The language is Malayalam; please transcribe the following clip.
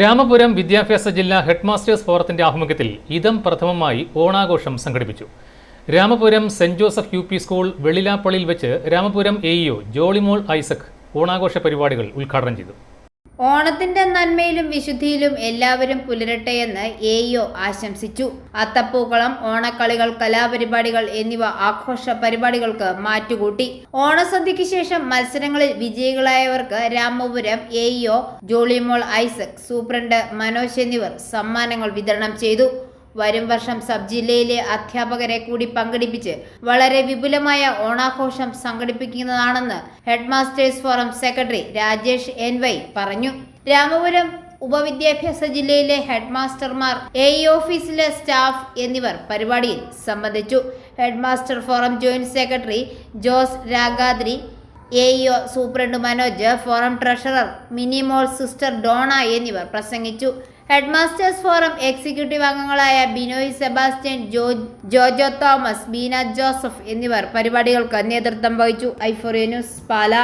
രാമപുരം വിദ്യാഭ്യാസ ജില്ലാ ഹെഡ്മാസ്റ്റേഴ്സ് ഫോറത്തിന്റെ ആഭിമുഖ്യത്തിൽ ഇതം പ്രഥമമായി ഓണാഘോഷം സംഘടിപ്പിച്ചു. Ramapuram saint Joseph U P school വെള്ളിലാപ്പള്ളിയിൽ വെച്ച് രാമപുരം എ ജോളിമോൾ ഐസക് ഓണാഘോഷ പരിപാടികൾ ഉദ്ഘാടനം ചെയ്തു. ഓണത്തിന്റെ നന്മയിലും വിശുദ്ധിയിലും എല്ലാവരും പുലരട്ടെയെന്ന് എഇഒ ആശംസിച്ചു. അത്തപ്പൂക്കളം ഓണക്കളികൾ കലാപരിപാടികൾ എന്നിവ ആഘോഷ പരിപാടികൾക്ക് മാറ്റുകൂട്ടി. ഓണസദ്യയ്ക്ക് ശേഷം മത്സരങ്ങളിൽ വിജയികളായവർക്ക് രാമപുരം എഇഒ ജോളിമോൾ ഐസക് സൂപ്രണ്ട് മനോജ് എന്നിവർ സമ്മാനങ്ങൾ വിതരണം ചെയ്തു. വരും വർഷം സബ് ജില്ലയിലെ അധ്യാപകരെ കൂടി പങ്കെടുപ്പിച്ച് വളരെ വിപുലമായ ഓണാഘോഷം സംഘടിപ്പിക്കുന്നതാണെന്ന് headmasters forum secretary Rajesh N Y പറഞ്ഞു. രാമപുരം ഉപവിദ്യാഭ്യാസ ജില്ലയിലെ ഹെഡ്മാസ്റ്റർമാർ എ ഓഫീസിലെ സ്റ്റാഫ് എന്നിവർ പരിപാടിയിൽ സംബന്ധിച്ചു. Headmaster forum joint secretary Jose Ragadri A EO superintendent Manoj forum treasurer Minimol sister Dona എന്നിവർ പ്രസംഗിച്ചു. ഹെഡ്മാസ്റ്റേഴ്സ് ഫോറം എക്സിക്യൂട്ടീവ് അംഗങ്ങളായ Binoy Sebastian Jojo Thomas Beena Joseph എന്നിവർ പരിപാടികൾക്ക് നേതൃത്വം വഹിച്ചു. ഐഫോറിയ ന്യൂസ് പാല.